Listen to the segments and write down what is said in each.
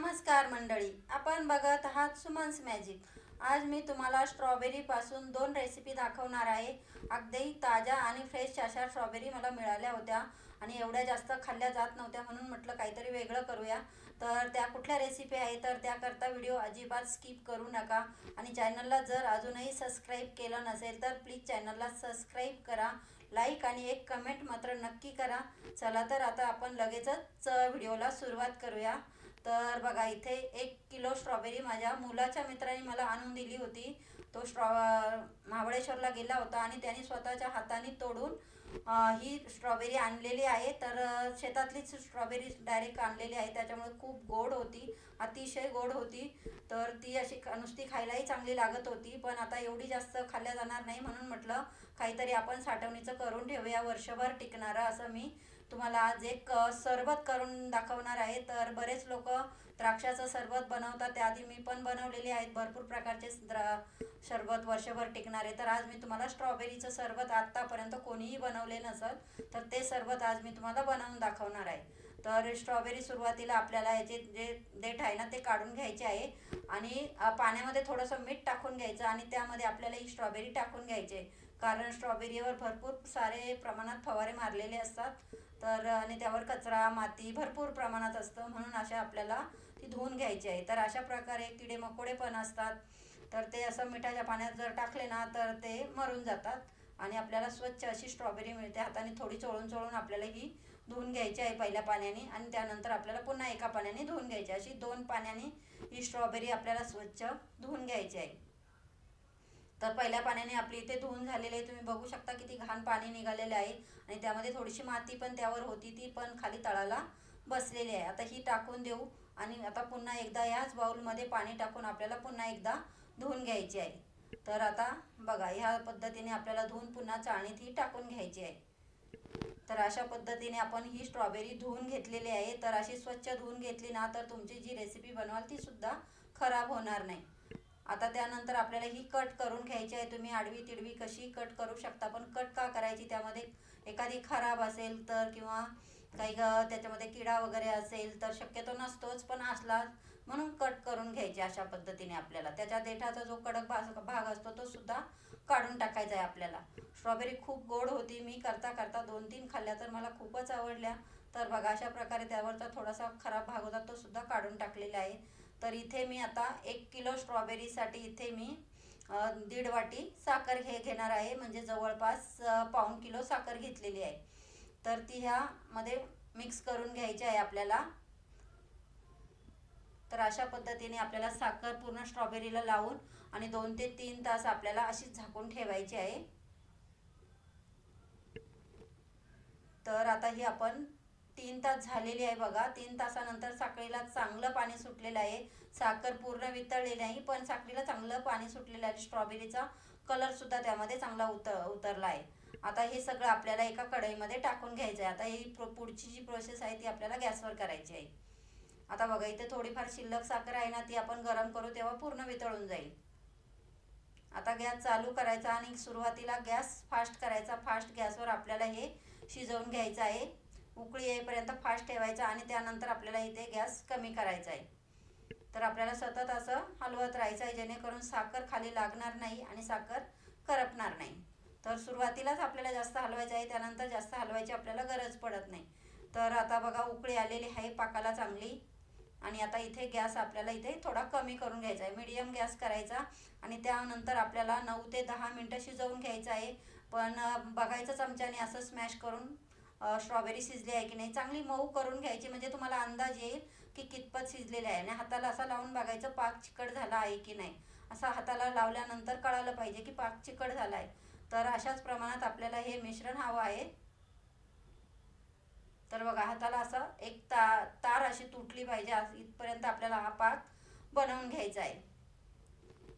नमस्कार मंडळी आपण बघत आहात सुमन्स मॅजिक आज मी तुम्हाला स्ट्रॉबेरीपासून दोन रेसिपी दाखवणार आहे. अगदी ताज्या आणि फ्रेश अशा स्ट्रॉबेरी मला मिळाल्या होत्या आणि एवढ्या जास्त खाल्ल्या जात नव्हत्या म्हणून म्हटलं काहीतरी वेगळं करूया. तर त्या कुठल्या रेसिपी आहे? तर त्याकरता व्हिडिओ अजिबात स्किप करू नका आणि चॅनलला जर अजूनही सबस्क्राईब केलं नसेल तर प्लीज चॅनलला सबस्क्राईब करा लाईक आणि एक कमेंट मात्र नक्की करा. चला तर आता आपण लगेचच व्हिडिओला सुरुवात करूया. तर बघा इथे एक किलो स्ट्रॉबेरी माझ्या मुलाच्या मित्राने मला आणून दिली होती. तो स्ट्रॉ महाबळेश्वरला गेला होता आणि त्याने स्वतःच्या हाताने तोडून ही स्ट्रॉबेरी आणलेली आहे. तर शेतातलीच स्ट्रॉबेरी डायरेक्ट आणलेली आहे. त्याच्यामुळे खूप गोड होती. अतिशय गोड होती. तर ती अशी नुसती खायलाही चांगली लागत होती. पण आता एवढी जास्त खाल्ल्या जाणार नाही म्हणून म्हटलं काहीतरी आपण साठवणीचं करून ठेवूया. वर्षभर टिकणारं असं मी तुम्हाला आज एक सरबत करून दाखवणार आहे. तर बरेच लोक द्राक्षाचं सरबत बनवतात. त्याआधी मी पण बनवलेले आहेत. भरपूर प्रकारचे द्रा सरबत वर्षभर टिकणारे तर आज मी तुम्हाला स्ट्रॉबेरीचं सरबत आत्तापर्यंत कोणीही बनवले नसत. तर ते सरबत आज मी तुम्हाला बनवून दाखवणार आहे. तर स्ट्रॉबेरी सुरुवातीला आपल्याला याचे जे देठ आहे ना ते काढून घ्यायचे आहे. आणि पाण्यामध्ये थोडंसं मीठ टाकून घ्यायचं आणि त्यामध्ये आपल्याला ही स्ट्रॉबेरी टाकून घ्यायचे. कारण स्ट्रॉबेरीवर भरपूर सारे प्रमाणात फवारे मारलेले असतात. तर आणि त्यावर कचरा माती भरपूर प्रमाणात असतं म्हणून अशा आपल्याला ती धुवून घ्यायची आहे. तर अशा प्रकारे किडे मकोडे पण असतात. तर ते असं मिठाच्या पाण्यात जर टाकले ना तर ते मरून जातात. आणि आपल्याला स्वच्छ अशी स्ट्रॉबेरी मिळते. हाताने थोडी चोळून चोळून आपल्याला ही धुवून घ्यायची आहे पहिल्या पाण्याने आणि त्यानंतर आपल्याला पुन्हा एका पाण्याने धुवून घ्यायची. अशी दोन पाण्याने ही स्ट्रॉबेरी आपल्याला स्वच्छ धुवून घ्यायची आहे. तर पहिल्या पाण्याने आपली इथे धुवून झालेले आहे. तुम्ही बघू शकता किती घाण पाणी निघालेले आहे. आणि त्यामध्ये थोडीशी माती पण त्यावर होती ती पण खाली तळाला बसलेली आहे. आता ही टाकून देऊ आणि आता पुन्हा एकदा याच बाउलमध्ये पाणी टाकून आपल्याला पुन्हा एकदा धुवून घ्यायची आहे. तर आता बघा ह्या पद्धतीने आपल्याला धुवून पुन्हा चाळणीत ही टाकून घ्यायची आहे. तर अशा पद्धतीने आपण ही स्ट्रॉबेरी धुवून घेतलेली आहे. तर अशी स्वच्छ धुवून घेतली ना तर तुमची जी रेसिपी बनवाल ती सुद्धा खराब होणार नाही. आता त्यानंतर आपल्याला ही कट करून घ्यायची आहे. तुम्ही आडवी तिडवी कशी कट करू शकता पण कट का करायची? त्यामध्ये एखादी खराब असेल तर किंवा काही त्याच्यामध्ये किडा वगैरे असेल तर शक्यतो नसतोच पण असला म्हणून कट करून घ्यायची अशा पद्धतीने आपल्याला. त्याच्या देठाचा जो कडक भाग भाग असतो तो सुद्धा काढून टाकायचं आहे आपल्याला. स्ट्रॉबेरी खूप गोड होती. मी करता करता दोन तीन खाल्ल्या तर मला खूपच आवडल्या. तर बघा अशा प्रकारे त्यावरचा थोडासा खराब भाग होता तो सुद्धा काढून टाकलेला आहे. तर इथे मी आता एक किलो स्ट्रॉबेरीसाठी इथे मी दीड वाटी साखर घे घेणार आहे. म्हणजे जवळपास पाऊण किलो साखर घेतलेली आहे. तर ती ह्यामध्ये मिक्स करून घ्यायची आहे आपल्याला. अशा पद्धतीने आपल्याला साखर पूर्ण स्ट्रॉबेरीला लावून आणि दोन ते तीन तास आपल्याला अशीच झाकून ठेवायची आहे. तर आता ही आपण तीन तास झालेली आहे बघा. तीन तासानंतर साखरेला चांगलं पाणी सुटलेलं आहे. साखर पूर्ण वितळलेली नाही पण साखरेला चांगलं पाणी सुटलेलं आहे. स्ट्रॉबेरीचा कलर सुद्धा त्यामध्ये चांगला उतर उतरला आहे. आता हे सगळं आपल्याला एका कढईमध्ये टाकून घ्यायचं आहे. आता ही पुढची जी प्रोसेस आहे ती आपल्याला गॅसवर करायची आहे. आता बघा इथे थोडीफार शिल्लक साखर आहे ना ती आपण गरम करू तेव्हा पूर्ण वितळून जाईल. आता गॅस चालू करायचा आणि सुरुवातीला गॅस फास्ट करायचा. फास्ट गॅसवर आपल्याला हे शिजवून घ्यायचं आहे. उकळी येईपर्यंत फास्ट ठेवायचा आणि त्यानंतर आपल्याला इथे गॅस कमी करायचा आहे. तर आपल्याला सतत असं हलवत राहायचं आहे जेणेकरून साखर खाली लागणार नाही आणि साखर करपणार नाही. तर सुरुवातीलाच आपल्याला जास्त हलवायचं आहे त्यानंतर जास्त हलवायची आपल्याला गरज पडत नाही. तर आता बघा उकळी आलेली आहे पाकाला चांगली. आणि आता इथे गॅस आपल्याला इथे थोडा कमी करून घ्यायचा आहे. मीडियम गॅस करायचा आणि त्यानंतर आपल्याला नऊ ते दहा मिनटं शिजवून घ्यायचं आहे. पण बघायचं चमच्याने असं स्मॅश करून स्ट्रॉबेरी शिजली आहे की नाही चांगली मऊ करून घ्यायची म्हणजे तुम्हाला अंदाज येईल की कितपत शिजलेले आहे. आणि हाताला असा लावून बघायचं पाक चिकट झाला आहे की नाही. असा हाताला लावल्यानंतर कळालं पाहिजे की पाक चिकट झाला आहे. तर अशाच प्रमाणात आपल्याला हे मिश्रण हवं आहे. तर बघा हाताला असं एक ता तार अशी तुटली पाहिजे इथपर्यंत आपल्याला हा पाक बनवून घ्यायचा आहे.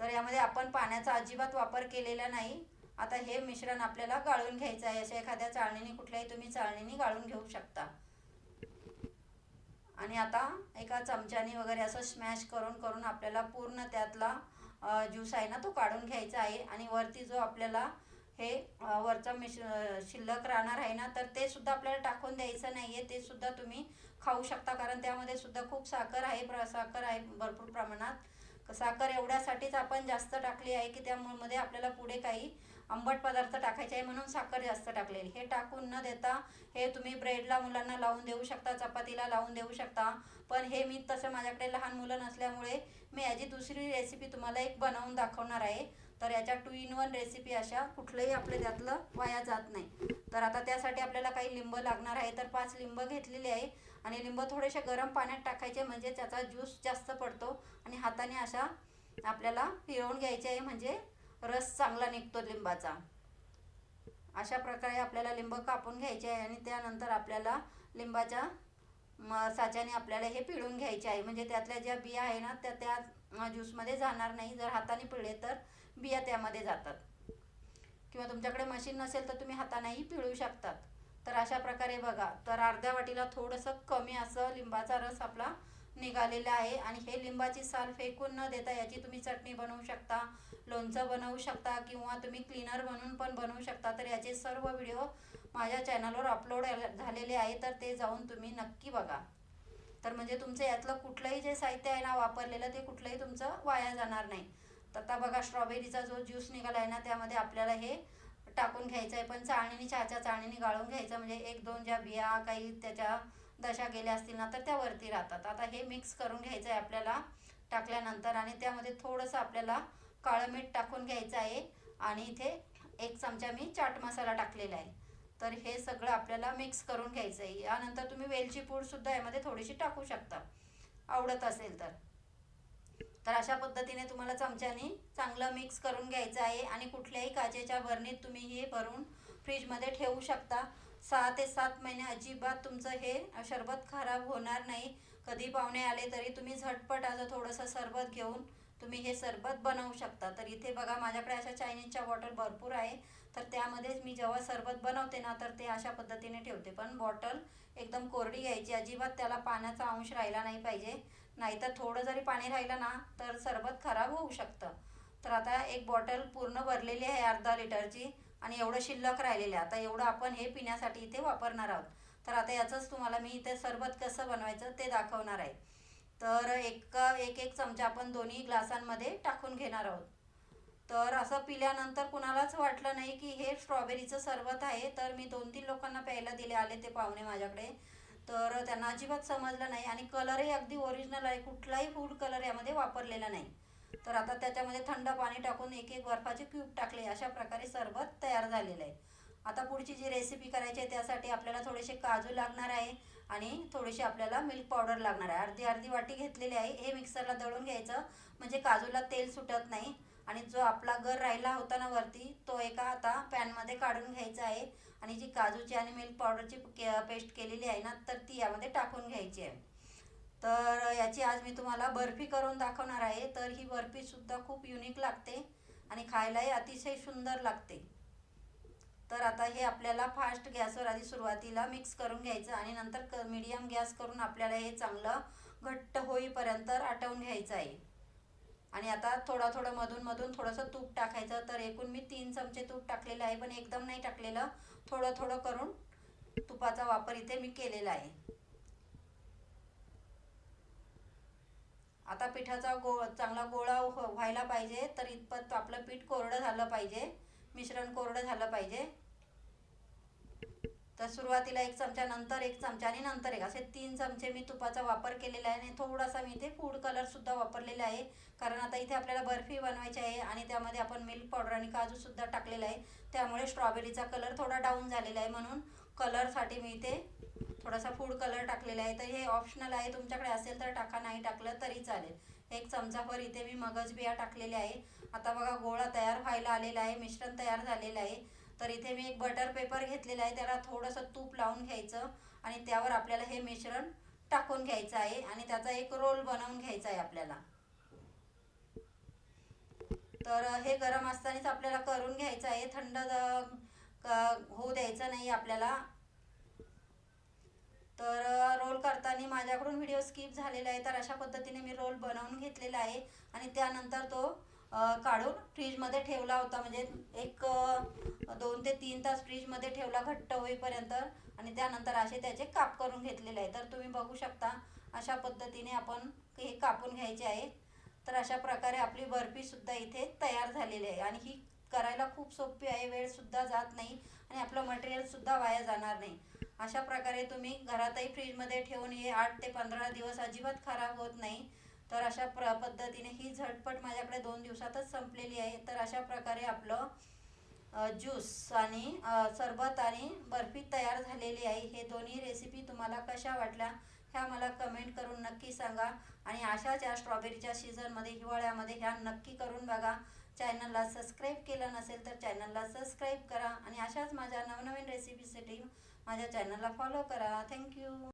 तर यामध्ये आपण पाण्याचा अजिबात वापर केलेला नाही. आता हे मिश्रण आपल्याला गाळून घ्यायचं आहे. अशा एखाद्या चाळणीने कुठल्याही तुम्ही चाळणीने गाळून घेऊ शकता. आणि आता एका चमच्याने वगैरे असं स्मॅश करून करून आपल्याला पूर्ण त्यातला ज्यूस आहे ना तो काढून घ्यायचा आहे. आणि वरती जो आपल्याला हे वरचं मिश शिल्लक राहणार आहे ना तर ते सुद्धा आपल्याला टाकून द्यायचं नाही आहे ते सुद्धा तुम्ही खाऊ शकता कारण त्यामध्ये सुद्धा खूप साखर आहे प्र साखर आहे भरपूर प्रमाणात. साखर एवढ्यासाठीच आपण जास्त टाकली आहे की त्यामुळे आपल्याला पुढे काही आंबट पदार्थ टाकायचे आहे म्हणून साखर जास्त टाकलेली. हे टाकून न देता हे तुम्ही ब्रेडला मुलांना लावून देऊ शकता चपातीला लावून देऊ शकता. पण हे मी तसं माझ्याकडे लहान मुलं नसल्यामुळे मी याची दुसरी रेसिपी तुम्हाला एक बनवून दाखवणार आहे. तर याच्या टू इन वन रेसिपी अशा कुठलंही आपल्या त्यातलं वाया जात नाही. तर आता त्यासाठी आपल्याला काही लिंब लागणार आहे तर पाच लिंब घेतलेले आहे. आणि लिंब थोडेसे गरम पाण्यात टाकायचे म्हणजे त्याचा ज्यूस जास्त पडतो. आणि हाताने अशा आपल्याला फिरवून घ्यायचे आहे म्हणजे रस चांगला निघतो लिंबाचा. अशा प्रकारे आपल्याला लिंब कापून घ्यायचे आहे आणि त्यानंतर आपल्याला लिंबाच्या म साच्याने आपल्याला हे पिळून घ्यायचे आहे. म्हणजे त्यातल्या ज्या बिया आहे ना त्या त्या ज्यूसमध्ये जाणार नाही. जर हाताने पिळले तर बिया त्यामध्ये जातात. किंवा तुमच्याकडे मशीन नसेल तर तुम्ही हातानेही पिळू शकतात. तर अशा प्रकारे बघा तर अर्ध्या वाटीला थोडंसं कमी असं लिंबाचा रस आपला निघालेला आहे. आणि हे लिंबाची साल फेकून न देता याची तुम्ही चटणी बनवू शकता लोणचं बनवू शकता किंवा तुम्ही क्लीनर म्हणून पण बनवू शकता. तर याचे सर्व व्हिडिओ माझ्या चॅनलवर अपलोड झालेले आहे. तर ते जाऊन तुम्ही नक्की बघा. तर म्हणजे तुमचं यातलं कुठलंही जे साहित्य आहे ना वापरलेलं ते कुठलंही तुमचं वाया जाणार नाही. तर आता बघा स्ट्रॉबेरीचा जो ज्यूस निघाला आहे ना त्यामध्ये आपल्याला हे टाकून घ्यायचं आहे. पण चाळणीने चहाच्या चाळणीने गाळून घ्यायचं म्हणजे एक दोन ज्या बिया काही त्याच्या दशा गेल्या असतील ना तर त्या वरती राहतात. आता हे मिक्स करून घ्यायचं आहे आपल्याला टाकल्यानंतर आणि त्यामध्ये थोडंसं आपल्याला काळं मीठ टाकून घ्यायचं आहे. आणि इथे एक चमचा मी चाट मसाला टाकलेला आहे. तर हे सगळं आपल्याला मिक्स करून घ्यायचं आहे. यानंतर तुम्ही वेलची पूडसुद्धा यामध्ये थोडीशी टाकू शकता. आवडत असेल तर. तर अशा पद्धतीने तुम्हाला चमच्याने चांगलं मिक्स करून घ्यायचं आहे आणि कुठल्याही काचेच्या भरणीत तुम्ही हे भरून फ्रीजमध्ये ठेवू शकता. सहा ते सात महिने अजिबात तुमचं हे सरबत खराब होणार नाही. कधी पाहुणे आले तरी तुम्ही झटपट असं थोडंसं सरबत घेऊन तुम्ही हे सरबत बनवू शकता. तर इथे बघा माझ्याकडे अशा चायनीजच्या बॉटल भरपूर आहे. तर त्यामध्येच मी जेव्हा सरबत बनवते ना तर ते अशा पद्धतीने ठेवते. पण बॉटल एकदम कोरडी घ्यायची अजिबात त्याला पाण्याचा अंश राहिला नाही पाहिजे. नाहीतर थोडं जरी पाणी राहिलं ना तर सरबत खराब होऊ शकतं. तर आता एक बॉटल पूर्ण भरलेली आहे अर्धा लिटरची आणि एवढं शिल्लक राहिलेलं आहे. आता एवढं आपण हे पिण्यासाठी इथे वापरणार आहोत. तर आता याचंच तुम्हाला मी इथे सरबत कसं बनवायचं ते दाखवणार आहे. तर एक एक एक चमचा आपण दोन्ही ग्लासांमध्ये टाकून घेणार आहोत. तर असं पिल्यानंतर कुणालाच वाटलं नाही की हे स्ट्रॉबेरीचं सरबत आहे. तर मी दोन तीन लोकांना प्यायला दिले आले ते पाहुणे माझ्याकडे. तर त्यांना अजिबात समजलं नाही आणि कलरही अगदी ओरिजिनल आहे. कुठलाही फूड कलर यामध्ये वापरलेला नाही. तर आता त्याच्यामध्ये थंड पाणी टाकून एक एक बर्फाचे क्यूब टाकले. अशा प्रकारे सरबत तयार झालेलं आहे. आता पुढची जी रेसिपी करायची आहे त्यासाठी आपल्याला थोडेसे काजू लागणार आहे आणि थोडीशी आपल्याला मिल्क पावडर लागणार आहे. अर्धी अर्धी वाटी घेतलेली आहे. हे मिक्सरला दळून घ्यायचं. म्हणजे काजूला तेल सुटत नाही. आणि जो आपला गर राहिला होता ना वरती तो एका आता पॅनमध्ये काढून घ्यायचा आहे. आणि जी काजूची आणि मिल्क पावडरची पेस्ट केलेली आहे ना तर ती यामध्ये टाकून घ्यायची आहे. तर याची आज मी तुम्हाला बर्फी करून दाखवणार आहे. तर ही बर्फीसुद्धा खूप युनिक लागते आणि खायलाही अतिशय सुंदर लागते. तर आता हे आपल्याला फास्ट गॅसवर आधी सुरुवातीला मिक्स करून घ्यायचं आणि नंतर क मीडियम गॅस करून आपल्याला हे चांगलं घट्ट होईपर्यंत आटवून घ्यायचं आहे. आणि आता थोडं थोडं मधून मधून थोडंसं तूप टाकायचं. तर एकूण मी तीन चमचे तूप टाकलेलं आहे पण एकदम नाही टाकलेलं. थोडं थोडं करून तुपाचा वापर इथे मी केलेला आहे. आता पिठाचा गो चांगला गोळा व्हायला पाहिजे तर इतपत आपलं पीठ कोरडं झालं पाहिजे मिश्रण कोरडं झालं पाहिजे. तर सुरुवातीला एक चमचा नंतर एक चमचा आणि नंतर एक. असे तीन चमचे मी तुपाचा वापर केलेला आहे आणि थोडासा मी इथे फूड कलरसुद्धा वापरलेला आहे. कारण आता इथे आपल्याला बर्फी बनवायची आहे आणि त्यामध्ये आपण मिल्क पावडर आणि काजूसुद्धा टाकलेला आहे. त्यामुळे स्ट्रॉबेरीचा कलर थोडा डाऊन झालेला आहे म्हणून कलरसाठी मी इथे थोडासा फूड कलर टाकलेला आहे. तर हे ऑप्शनल आहे. तुमच्याकडे असेल तर टाका नाही टाकलं तरी चालेल. एक चमचाभर इथे मी मगज बिया टाकलेल्या आहे. आता बघा गोळा तयार व्हायला आलेला आहे. मिश्रण तयार झालेलं आहे. तर इथे मी एक बटर पेपर घेतलेला आहे. त्याला थोडंसं तूप लावून घ्यायचं आणि त्यावर आपल्याला हे मिश्रण टाकून घ्यायचं आहे आणि त्याचा एक रोल बनवून घ्यायचा आहे आपल्याला. तर हे गरम असतानाच आपल्याला करून घ्यायचं आहे. थंड होऊ द्यायचं नाही आपल्याला. तर रोल करताना माझ्याकडून व्हिडिओ स्किप झालेला आहे. तर अशा पद्धतीने मी रोल बनवून घेतलेला आहे. आणि त्यानंतर तो काढून फ्रीजमध्ये ठेवला होता. म्हणजे एक दोन ते तीन तास फ्रीजमध्ये ठेवला घट्ट होईपर्यंत आणि त्यानंतर असे त्याचे काप करून घेतलेले आहे तर तुम्ही बघू शकता अशा पद्धतीने आपण हे कापून घ्यायचे आहे. तर अशा प्रकारे आपली बर्फीसुद्धा इथे तयार झालेली आहे. आणि ही करायला खूप सोपी आहे. वेळसुद्धा जात नाही आणि आपलं मटेरियलसुद्धा वाया जाणार नाही. अशा प्रकारे तुम्ही घरातही फ्रीजमध्ये ठेवून हे आठ ते पंधरा दिवस अजिबात खराब होत नाही. तर अशा प्र पद्धतीने ही झटपट माझ्याकडे दोन दिवसातच संपलेली आहे. तर अशा प्रकारे आपलं ज्यूस आणि सरबत आणि बर्फी तयार झालेली आहे. हे दोन्ही रेसिपी तुम्हाला कशा वाटल्या ह्या मला कमेंट करून नक्की सांगा. आणि अशाच या स्ट्रॉबेरीच्या सीझनमध्ये हिवाळ्यामध्ये ह्या नक्की करून बघा. चॅनलला सबस्क्राईब केलं नसेल तर चॅनलला सबस्क्राईब करा. आणि अशाच माझ्या नवनवीन रेसिपीसाठी माझ्या चॅनलला फॉलो करा. थँक्यू